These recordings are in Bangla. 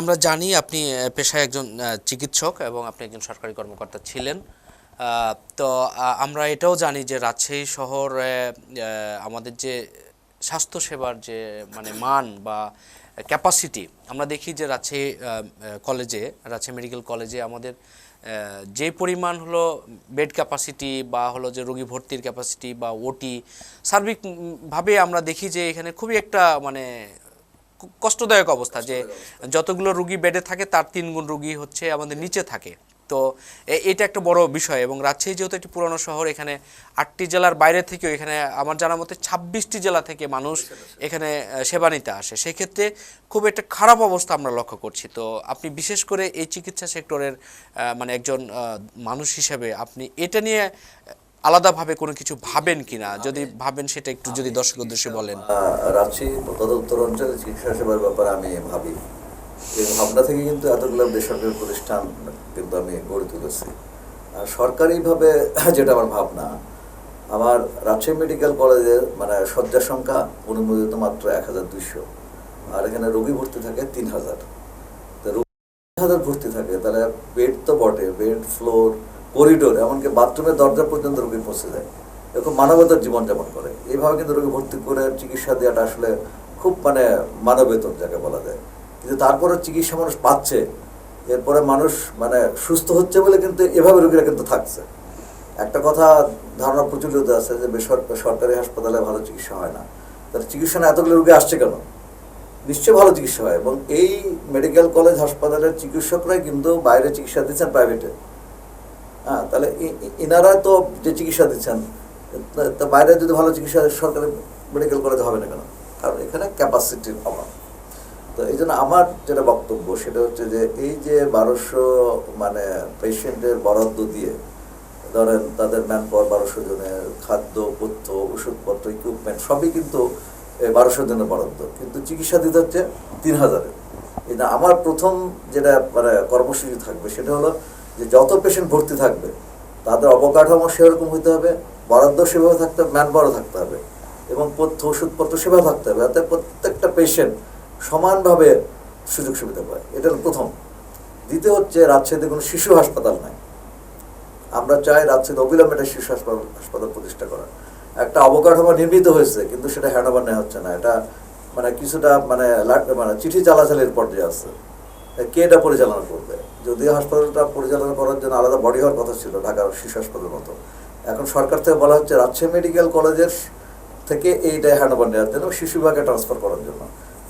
আমরা জানি আপনি পেশায় একজন চিকিৎসক এবং আপনি একজন সরকারি কর্মকর্তা ছিলেন। তো আমরা এটাও জানি যে রাজশাহী শহরে আমাদের যে স্বাস্থ্যসেবার যে মানে মান বা ক্যাপাসিটি, আমরা দেখি যে রাজশাহী কলেজে, রাজশাহী মেডিকেল কলেজে আমাদের যে পরিমাণ হলো বেড ক্যাপাসিটি বা হলো যে রোগী ভর্তির ক্যাপাসিটি বা ওটি, সার্বিকভাবে আমরা দেখি যে এখানে খুবই একটা মানে কষ্টদায়ক অবস্থা যে যতগুলো রুগী বেডে থাকে তার তিন গুণ রুগী হচ্ছে আমাদের নিচে থাকে। তো এটা একটা বড় বিষয় এবং রাজশাহী যেহেতু একটি পুরনো শহর এখানে আটটি জেলার বাইরে থেকেও এখানে আমার জানা মতে ছাব্বিশটি জেলা থেকে মানুষ এখানে সেবা নিতে আসে। সেক্ষেত্রে খুব একটা খারাপ অবস্থা আমরা লক্ষ্য করছি। তো আপনি বিশেষ করে এই চিকিৎসা সেক্টরের মানে একজন মানুষ হিসেবে আপনি এটা নিয়ে আলাদাভাবে কোনো কিছু ভাবেন কিনা? যদি ভাবেন সেটা একটু যদি দর্শক উদ্দেশ্যে বলেন। রাজশাহী উত্তর অঞ্চলে চিকিৎসা সেবার ব্যাপারে আমি ভাবি। এই ভাবনা থেকে কিন্তু এতগুলো বেসরকারি প্রতিষ্ঠান কিন্তু আমি গড়ে তুলেছি। আর সরকারিভাবে যেটা আমার ভাবনা আমার রাজশাহী মেডিকেল কলেজের মানে শয্যা সংখ্যা অনুমোদিত মাত্র এক হাজার দুইশো। আর এখানে রোগী ভর্তি থাকে তিন হাজার। তো রোগী তিন হাজার ভর্তি থাকে তাহলে বেড তো বটে বেড ফ্লোর করিডোর, এমনকি বাথরুমের দরজা পর্যন্ত রোগী পৌঁছে যায়। এরকম মানবতার জীবনযাপন করে। এইভাবে কিন্তু রোগী ভর্তি করে চিকিৎসা দেওয়াটা আসলে খুব মানে মানবেতর যাকে বলা যায়। কিন্তু তারপরে চিকিৎসা মানুষ পাচ্ছে। এরপরে মানুষ মানে সুস্থ হচ্ছে বলে কিন্তু এভাবে রোগীরা কিন্তু থাকছে। একটা কথা ধারণা প্রচলিত আছে যে সরকারি হাসপাতালে ভালো চিকিৎসা হয় না। তাহলে চিকিৎসা না, এতগুলো রোগী আসছে কেন? নিশ্চয়ই ভালো চিকিৎসা হয় এবং এই মেডিকেল কলেজ হাসপাতালের চিকিৎসকরাই কিন্তু বাইরে চিকিৎসা দিচ্ছেন প্রাইভেটে। হ্যাঁ তাহলে ইনারা তো যে চিকিৎসা দিচ্ছেন, তা- বাইরে যদি ভালো চিকিৎসা সরকারি মেডিকেল কলেজ হবে না কেন? কারণ এখানে ক্যাপাসিটির অভাব। তো এই জন্য আমার যেটা বক্তব্য সেটা হচ্ছে যে, এই যে বারোশো মানে পেশেন্টের বরাদ্দ দিয়ে, ধরেন তাদের ম্যান পাওয়ার বারোশো জনের, খাদ্য, পথ্য, ওষুধপত্র ইকুইপমেন্ট সবই কিন্তু বারোশো জনের বরাদ্দ। কিন্তু চিকিৎসা দিতে হচ্ছে তিন হাজারের। এটা আমার প্রথম যেটা মানে কর্মসূচি থাকবে সেটা হলো যে যত পেশেন্ট ভর্তি থাকবে, তাদের অবকাঠামো সেরকম হইতে হবে, বরাদ্দ সেভাবে থাকতে হবে ম্যান পাওয়ারও থাকতে হবে এবং পথ্য ওষুধপত্র সেভাবে থাকতে হবে, যাতে প্রত্যেকটা পেশেন্ট সমানভাবে সুযোগ সুবিধা পায়। এটা প্রথম। দ্বিতীয় হচ্ছে রাজশাহীতে কোনো শিশু হাসপাতাল নাই। আমরা চাই রাজশাহীতে অবিলম্বে একটা শিশু হাসপাতাল হাসপাতাল প্রতিষ্ঠা করা একটা অবকাঠামো নির্মিত হয়েছে, কিন্তু সেটা হ্যান্ড ওভার নেওয়া হচ্ছে না। এটা মানে কিছুটা মানে মানে চিঠি চালাচালির পর্যায়ে আছে। কে এটা পরিচালনা করবে? যদিও হাসপাতালটা পরিচালনা করার জন্য আলাদা বডি হওয়ার কথা ছিল, ঢাকার শিশু হাসপাতালের মতো। এখন সরকার থেকে বলা হচ্ছে রাজশাহী মেডিকেল কলেজের থেকে এইটা হ্যান্ড ওভার নেওয়ার জন্য শিশু বিভাগে ট্রান্সফার করার জন্য।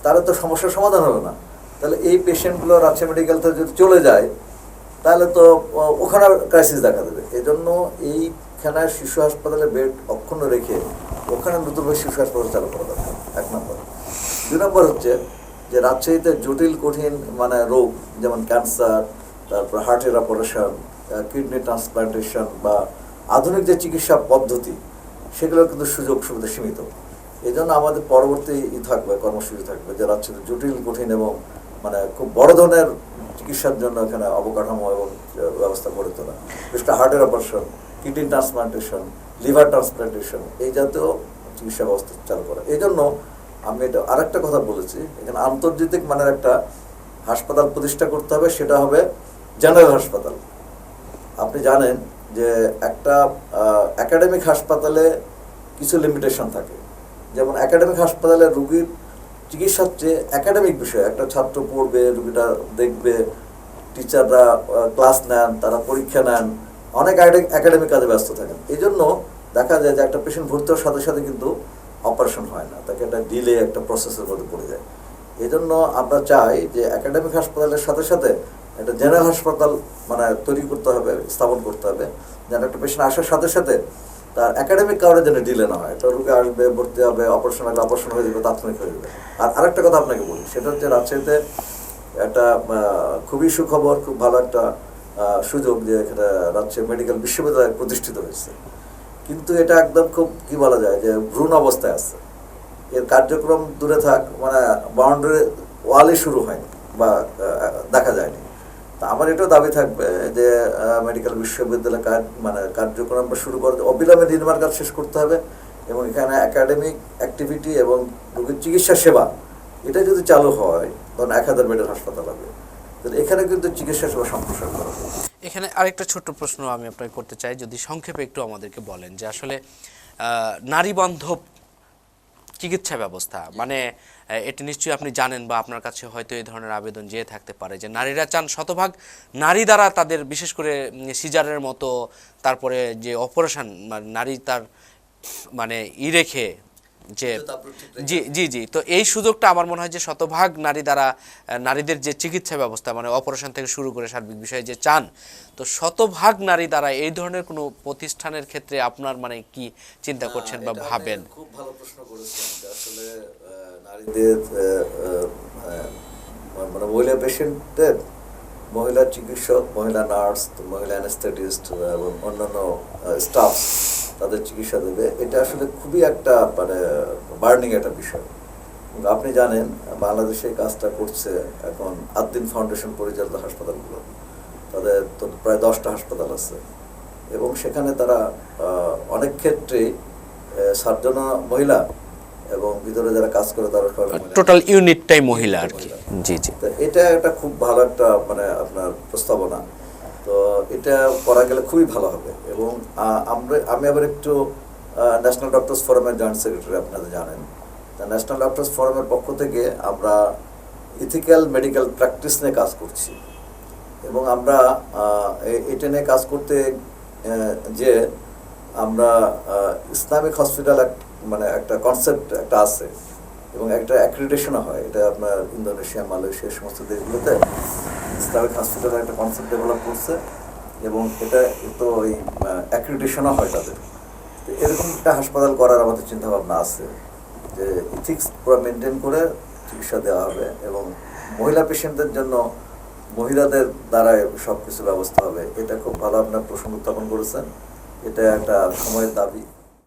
তাহলে তো সমস্যার সমাধান হবে না। তাহলে এই পেশেন্টগুলো রাজশাহী মেডিকেল থেকে যদি চলে যায়, তাহলে তো ওখানে ক্রাইসিস দেখা দেবে। এই জন্য এইখানে শিশু হাসপাতালে বেড অক্ষুণ্ণ রেখে ওখানে নতুনভাবে শিশু হাসপাতাল চালু করা দরকার। এক নম্বর। দুই নম্বর হচ্ছে যে রাজশাহীতে জটিল, কঠিন মানে রোগ, যেমন ক্যান্সার, তারপর হার্টের অপারেশন কিডনি ট্রান্সপ্লান্টেশন বা আধুনিক যে চিকিৎসা পদ্ধতি সেগুলোর কিন্তু সুযোগ সুবিধা সীমিত। এই জন্য আমাদের পরবর্তী ই থাকবে, কর্মসূচি থাকবে যে রাজশাহীতে জটিল, কঠিন এবং মানে খুব বড় ধরনের চিকিৎসার জন্য এখানে অবকাঠামো এবং ব্যবস্থা গড়ে তোলা। বিশেষ করে হার্টের operation kidney transplantation liver transplantation এই জাতীয় চিকিৎসা ব্যবস্থা চালু করা। এই জন্য আমি এটা আরেকটা কথা বলেছি, এখানে আন্তর্জাতিক মানের একটা হাসপাতাল প্রতিষ্ঠা করতে হবে, সেটা হবে জেনারেল হাসপাতাল। আপনি জানেন যে একটা একাডেমিক হাসপাতালে কিছু লিমিটেশন থাকে। যেমন একাডেমিক হাসপাতালে রুগীর চিকিৎসার চেয়ে একাডেমিক বিষয়। একটা ছাত্র পড়বে, রুগীটা দেখবে, টিচাররা ক্লাস নেন, তারা পরীক্ষা নেন, অনেক একাডেমিক কাজে ব্যস্ত থাকেন। এই জন্য দেখা যায় যে একটা পেশেন্ট ভর্তি হওয়ার সাথে সাথে কিন্তু অপারেশন হয় না, তাকে একটা ডিলে একটা প্রসেসের মধ্যে পড়ে যায়। এই জন্য আমরা চাই যে একাডেমিক হাসপাতালের সাথে সাথে একটা জেনারেল হাসপাতাল মানে তৈরি করতে হবে, স্থাপন করতে হবে, যেন একটা পেশেন্ট আসার সাথে সাথে তার একাডেমিক কারণে যেন ডিলে না হয়। একটা রোগে আসবে, ভর্তি হবে অপারেশন হবে অপারেশন হয়ে যাবে, তাৎক্ষণিক হয়ে যাবে। আর আরেকটা কথা আপনাকে বলি, সেটা হচ্ছে রাজশাহীতে একটা খুবই সুখবর, খুব ভালো একটা সুযোগ যে এখানে রাজশাহী মেডিকেল বিশ্ববিদ্যালয় প্রতিষ্ঠিত হয়েছে। কিন্তু এটা একদম খুব, কি বলা যায়, যে ভ্রূণ অবস্থায় আছে। এর কার্যক্রম দূরে থাক মানে বাউন্ডারি ওয়ালই শুরু হয়নি বা দেখা যায়নি। তা আমার এটাও দাবি থাকবে যে মেডিকেল বিশ্ববিদ্যালয় কাজ মানে কার্যক্রম শুরু করতে অবিলম্বে নির্মাণ কাজ শেষ করতে হবে এবং এখানে একাডেমিক অ্যাক্টিভিটি এবং রোগীর চিকিৎসা সেবা, এটা যদি চালু হয়, ধরুন এক হাজার বেডের হাসপাতাল হবে, তাহলে এখানে কিন্তু চিকিৎসা সেবা সম্প্রসারণ করা হবে। এখানে আরেকটা ছোট্ট প্রশ্ন আমি আপনাকে করতে চাই, যদি সংক্ষেপে একটু আমাদেরকে বলেন যে আসলে নারী বান্ধব চিকিৎসা ব্যবস্থা মানে এটি নিশ্চয়ই আপনি জানেন বা আপনার কাছে হয়তো এই ধরনের আবেদন যেয়ে থাকতে পারে যে নারীরা চান শতভাগ নারী দ্বারা তাদের বিশেষ করে সিজারের মতো, তারপরে যে অপারেশন নারী তার মানে ই রেখে যে জি জি জি। তো এই সুযোগটা আমার মনে হয় যে শতভাগ নারী দ্বারা নারীদের যে চিকিৎসা ব্যবস্থা মানে অপারেশন থেকে শুরু করে সার্বিক বিষয়ে যে চান তো শতভাগ নারী দ্বারা এই ধরনের কোনো প্রতিষ্ঠানের ক্ষেত্রে আপনার মানে কি চিন্তা করছেন বা ভাবেন? খুব ভালো প্রশ্ন করেছেন আসলে নারীদের মানে মহিলা পেশেন্টদের মহিলা চিকিৎসক মহিলা নার্স মহিলা অ্যানেস্থেটিস্ট এবং অন্যান্য স্টাফ তাদের চিকিৎসা দেবে এটা আসলে খুবই একটা মানে বার্নিং একটা বিষয়। আপনি জানেন বাংলাদেশে কাজটা করছে এখন আদ্দিন ফাউন্ডেশন পরিচালিত হাসপাতালগুলো। তাদের তো প্রায় দশটা হাসপাতাল আছে। এবং সেখানে তারা অনেক ক্ষেত্রে সাতজন মহিলা এবং ভিতরে যারা কাজ করে তারা টোটাল ইউনিটটাই মহিলা আর কি। জি জি। এটা একটা খুব ভালো একটা মানে আপনার প্রস্তাবনা। তো এটা করা গেলে খুবই ভালো হবে এবং আমরা, আমি আবার একটু ন্যাশনাল ডক্টরস ফোরামের জয়েন্ট সেক্রেটারি আপনারা জানেন। তা ন্যাশনাল ডক্টরস ফোরামের পক্ষ থেকে আমরা ইথিক্যাল মেডিকেল প্র্যাকটিস নিয়ে কাজ করছি। এবং আমরা এটা নিয়ে কাজ করতে যে আমরা ইসলামিক হসপিটাল মানে একটা কনসেপ্ট একটা আছে এবং একটা অ্যাক্রিডিটেশনও হয়। এটা আপনার ইন্দোনেশিয়া, মালয়েশিয়া, সমস্ত দেশগুলোতে। ইসলামিক হসপিটালের একটা কনসেপ্ট ডেভেলপ করছে এবং এটা তো ওই অ্যাক্রিডিটেশনও হয় তাদের। তো এরকম একটা হাসপাতাল করার আমাদের চিন্তা ভাবনা আছে যে ইথিক্স পুরো মেনটেন করে চিকিৎসা দেওয়া হবে এবং মহিলা পেশেন্টদের জন্য মহিলাদের দ্বারাই সব কিছু ব্যবস্থা হবে। এটা খুব ভালো আপনার প্রসঙ্গ উত্থাপন করেছেন। এটা একটা সময়ের দাবি।